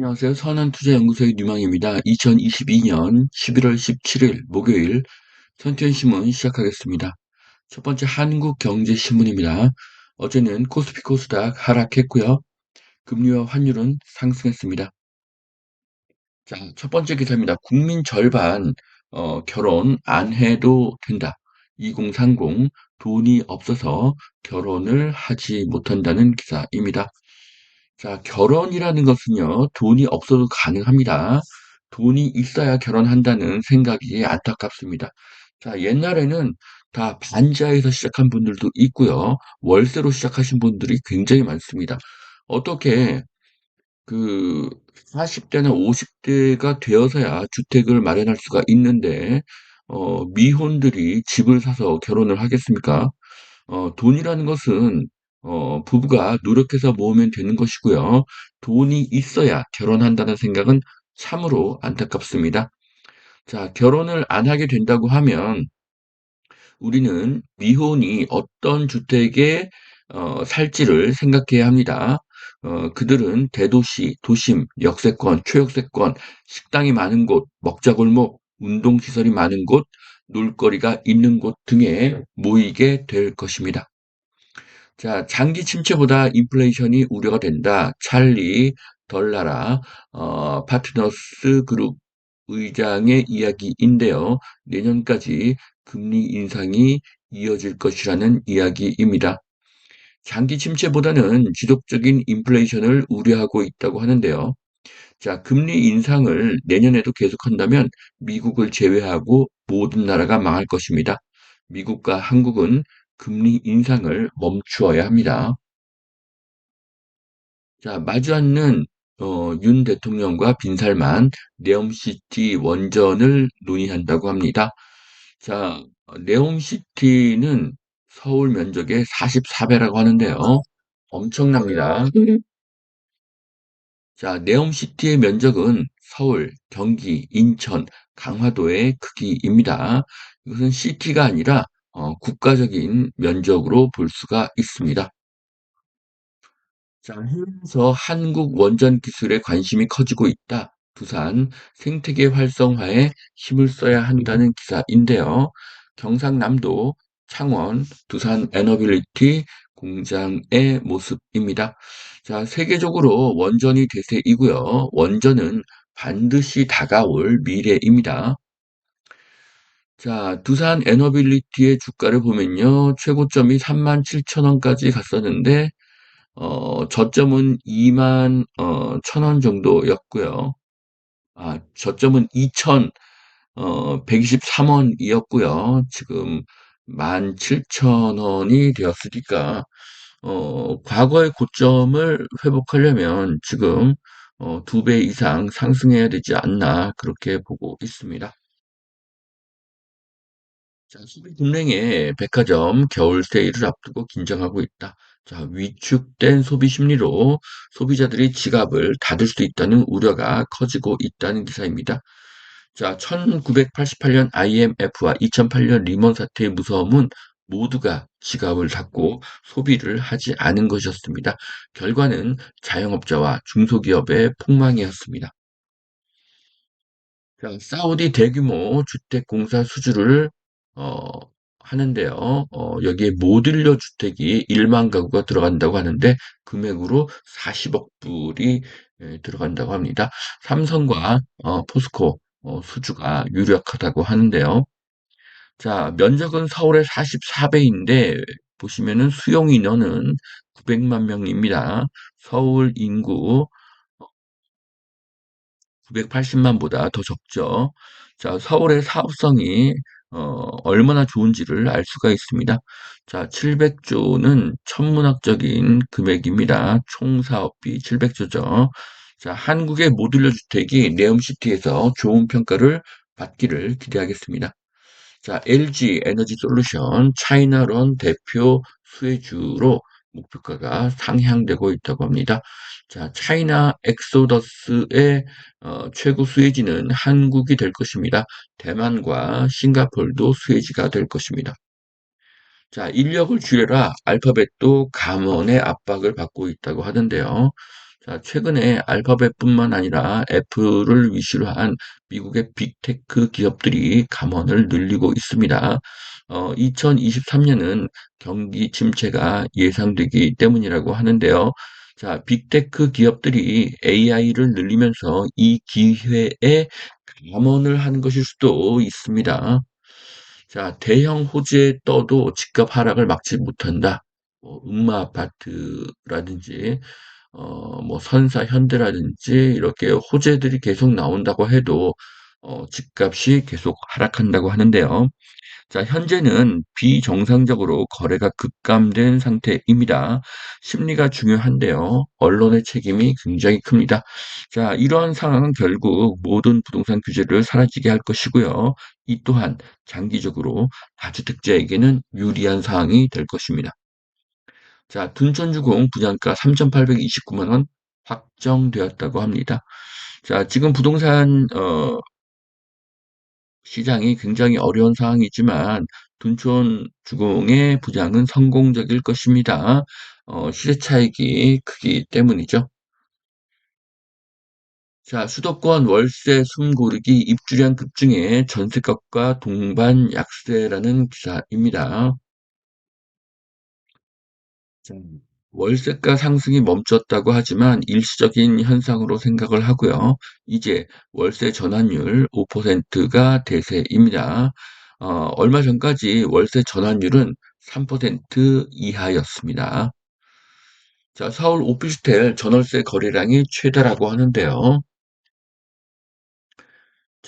안녕하세요. 선한투자연구소의 뉴망입니다. 2022년 11월 17일 목요일 선투연신문 시작하겠습니다. 첫 번째 한국경제신문입니다. 어제는 코스피 코스닥 하락했고요. 금리와 환율은 상승했습니다. 자, 첫 번째 기사입니다. 국민 절반 어, 결혼 안 해도 된다. 2030 돈이 없어서 결혼을 하지 못한다는 기사입니다. 자, 결혼이라는 것은요, 돈이 없어도 가능합니다. 돈이 있어야 결혼한다는 생각이 안타깝습니다. 자, 옛날에는 다 반지하에서 시작한 분들도 있고요. 월세로 시작하신 분들이 굉장히 많습니다. 어떻게 그 40대나 50대가 되어서야 주택을 마련할 수가 있는데, 어, 미혼들이 집을 사서 결혼을 하겠습니까? 어, 돈이라는 것은 어, 부부가 노력해서 모으면 되는 것이고요. 돈이 있어야 결혼한다는 생각은 참으로 안타깝습니다. 자, 결혼을 안 하게 된다고 하면 우리는 미혼이 어떤 주택에 어, 살지를 생각해야 합니다. 어, 그들은 대도시, 도심, 역세권, 초역세권, 식당이 많은 곳, 먹자골목, 운동시설이 많은 곳, 놀거리가 있는 곳 등에 모이게 될 것입니다. 자, 장기 침체보다 인플레이션이 우려가 된다. 찰리 덜라라 어, 파트너스 그룹 의장의 이야기인데요. 내년까지 금리 인상이 이어질 것이라는 이야기입니다. 장기 침체보다는 지속적인 인플레이션을 우려하고 있다고 하는데요. 자, 금리 인상을 내년에도 계속한다면 미국을 제외하고 모든 나라가 망할 것입니다. 미국과 한국은 금리 인상을 멈추어야 합니다. 자, 마주 앉는 어, 윤 대통령과 빈살만 네옴시티 원전을 논의한다고 합니다. 자, 네옴시티는 서울 면적의 44배라고 하는데요. 엄청납니다. 자, 네옴시티의 면적은 서울, 경기, 인천, 강화도의 크기입니다. 이것은 시티가 아니라 어, 국가적인 면적으로 볼 수가 있습니다. 자, 해외에서 한국 원전 기술에 관심이 커지고 있다. 부산 생태계 활성화에 힘을 써야 한다는 기사인데요. 경상남도 창원 두산 에너빌리티 공장의 모습입니다. 자, 세계적으로 원전이 대세이고요. 원전은 반드시 다가올 미래입니다. 자, 두산 에너빌리티의 주가를 보면요. 최고점이 37,000원까지 갔었는데 어, 저점은 2만 어, 1,000원 정도였고요. 아, 저점은 2천 어, 123원이었고요. 지금 17,000원이 되었으니까 어, 과거의 고점을 회복하려면 지금 어, 두 배 이상 상승해야 되지 않나 그렇게 보고 있습니다. 자, 소비금융의 백화점 겨울 세일을 앞두고 긴장하고 있다. 자, 위축된 소비 심리로 소비자들이 지갑을 닫을 수 있다는 우려가 커지고 있다는 기사입니다. 자, 1988년 IMF와 2008년 리먼 사태의 무서움은 모두가 지갑을 닫고 소비를 하지 않은 것이었습니다. 결과는 자영업자와 중소기업의 폭망이었습니다. 자, 사우디 대규모 주택공사 수주를 어, 하는데요. 어, 여기에 모듈러 주택이 1만 가구가 들어간다고 하는데 금액으로 40억 불이 예, 들어간다고 합니다. 삼성과 어, 포스코 어, 수주가 유력하다고 하는데요. 자, 면적은 서울의 44배인데 보시면은 수용 인원은 900만 명입니다. 서울 인구 980만보다 더 적죠. 자, 서울의 사업성이 어, 얼마나 좋은지를 알 수가 있습니다. 자, 700조는 천문학적인 금액입니다. 총 사업비 700조죠. 자, 한국의 모듈러 주택이 네옴시티에서 좋은 평가를 받기를 기대하겠습니다. 자, LG 에너지 솔루션 차이나런 대표 수혜주로 목표가가 상향되고 있다고 합니다. 자, 차이나 엑소더스의 어, 최고 수혜지는 한국이 될 것입니다. 대만과 싱가폴도 수혜지가 될 것입니다. 자, 인력을 줄여라. 알파벳도 감원의 압박을 받고 있다고 하던데요. 자, 최근에 알파벳뿐만 아니라 애플을 위시로 한 미국의 빅테크 기업들이 감원을 늘리고 있습니다. 어, 2023년은 경기 침체가 예상되기 때문이라고 하는데요. 자, 빅테크 기업들이 AI를 늘리면서 이 기회에 감원을 하는 것일 수도 있습니다. 자, 대형 호재에 떠도 집값 하락을 막지 못한다. 뭐 음마 아파트라든지 어, 뭐 선사 현대라든지 이렇게 호재들이 계속 나온다고 해도 어, 집값이 계속 하락한다고 하는데요. 자, 현재는 비정상적으로 거래가 급감된 상태입니다. 심리가 중요한데요. 언론의 책임이 굉장히 큽니다. 자, 이러한 상황은 결국 모든 부동산 규제를 사라지게 할 것이고요. 이 또한 장기적으로 다주택자에게는 유리한 상황이 될 것입니다. 자, 둔촌주공 분양가 3,829만 원 확정되었다고 합니다. 자, 지금 부동산 어, 시장이 굉장히 어려운 상황이지만 둔촌 주공의 부장은 성공적일 것입니다. 어, 시세 차익이 크기 때문이죠. 자, 수도권 월세 숨고르기 입주량 급증에 전세값과 동반 약세라는 기사입니다. 자, 월세가 상승이 멈췄다고 하지만 일시적인 현상으로 생각을 하고요. 이제 월세 전환율 5%가 대세입니다. 어, 얼마 전까지 월세 전환율은 3% 이하였습니다. 자, 서울 오피스텔 전월세 거래량이 최다라고 하는데요.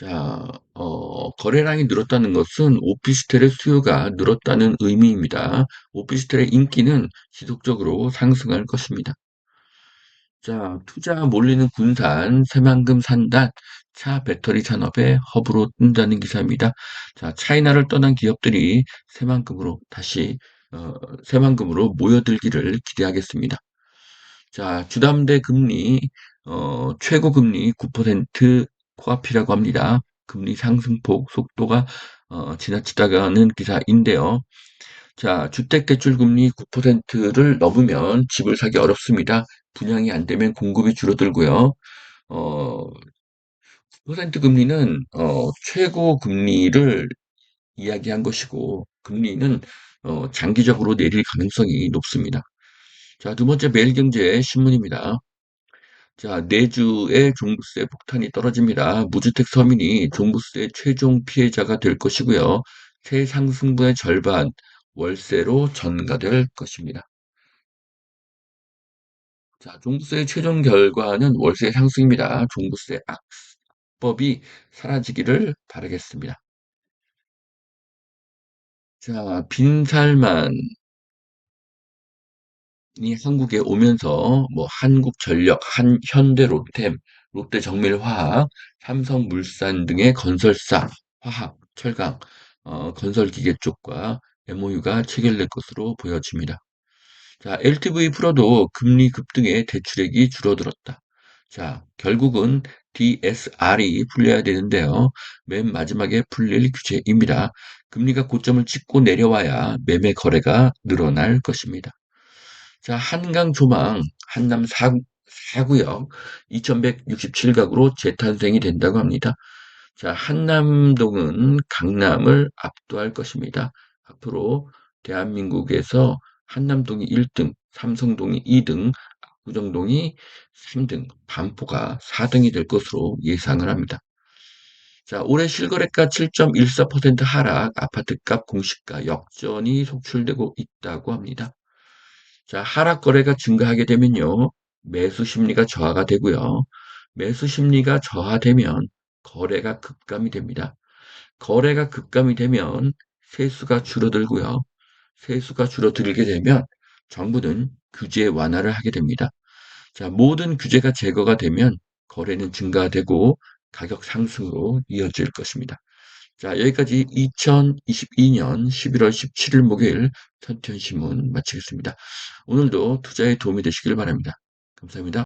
자, 어, 거래량이 늘었다는 것은 오피스텔의 수요가 늘었다는 의미입니다. 오피스텔의 인기는 지속적으로 상승할 것입니다. 자, 투자 몰리는 군산, 새만금 산단, 차 배터리 산업에 허브로 뜬다는 기사입니다. 자, 차이나를 떠난 기업들이 새만금으로 다시 어, 새만금으로 모여들기를 기대하겠습니다. 자, 주담대 금리 어, 최고 금리 9% 코앞이라고 합니다. 금리 상승폭 속도가 어, 지나치다가는 기사인데요. 자, 주택대출금리 9%를 넘으면 집을 사기 어렵습니다. 분양이 안 되면 공급이 줄어들고요. 어, 9% 금리는 어, 최고 금리를 이야기한 것이고 금리는 어, 장기적으로 내릴 가능성이 높습니다. 자, 두 번째 매일경제 신문입니다. 자, 내주의 종부세 폭탄이 떨어집니다. 무주택 서민이 종부세 최종 피해자가 될 것이고요. 세 상승분의 절반 월세로 전가될 것입니다. 자, 종부세 최종 결과는 월세 상승입니다. 종부세 악법이 사라지기를 바라겠습니다. 자, 빈살만 이 한국에 오면서 뭐 한국전력, 한 현대 로템, 롯데정밀화학, 삼성물산 등의 건설사, 화학, 철강, 어, 건설기계 쪽과 MOU가 체결될 것으로 보여집니다. 자, LTV 풀어도 금리 급등에 대출액이 줄어들었다. 자, 결국은 DSR이 풀려야 되는데요. 맨 마지막에 풀릴 규제입니다. 금리가 고점을 찍고 내려와야 매매 거래가 늘어날 것입니다. 자, 한강 조망 한남 4, 4구역 2167가구로 재탄생이 된다고 합니다. 자, 한남동은 강남을 압도할 것입니다. 앞으로 대한민국에서 한남동이 1등, 삼성동이 2등, 구정동이 3등, 반포가 4등이 될 것으로 예상을 합니다. 자, 올해 실거래가 7.14% 하락, 아파트값 공시가 역전이 속출되고 있다고 합니다. 자, 하락 거래가 증가하게 되면요. 매수 심리가 저하가 되고요. 매수 심리가 저하되면 거래가 급감이 됩니다. 거래가 급감이 되면 세수가 줄어들고요. 세수가 줄어들게 되면 정부는 규제 완화를 하게 됩니다. 자, 모든 규제가 제거가 되면 거래는 증가되고 가격 상승으로 이어질 것입니다. 자, 여기까지 2022년 11월 17일 목요일 천천신문 마치겠습니다. 오늘도 투자에 도움이 되시길 바랍니다. 감사합니다.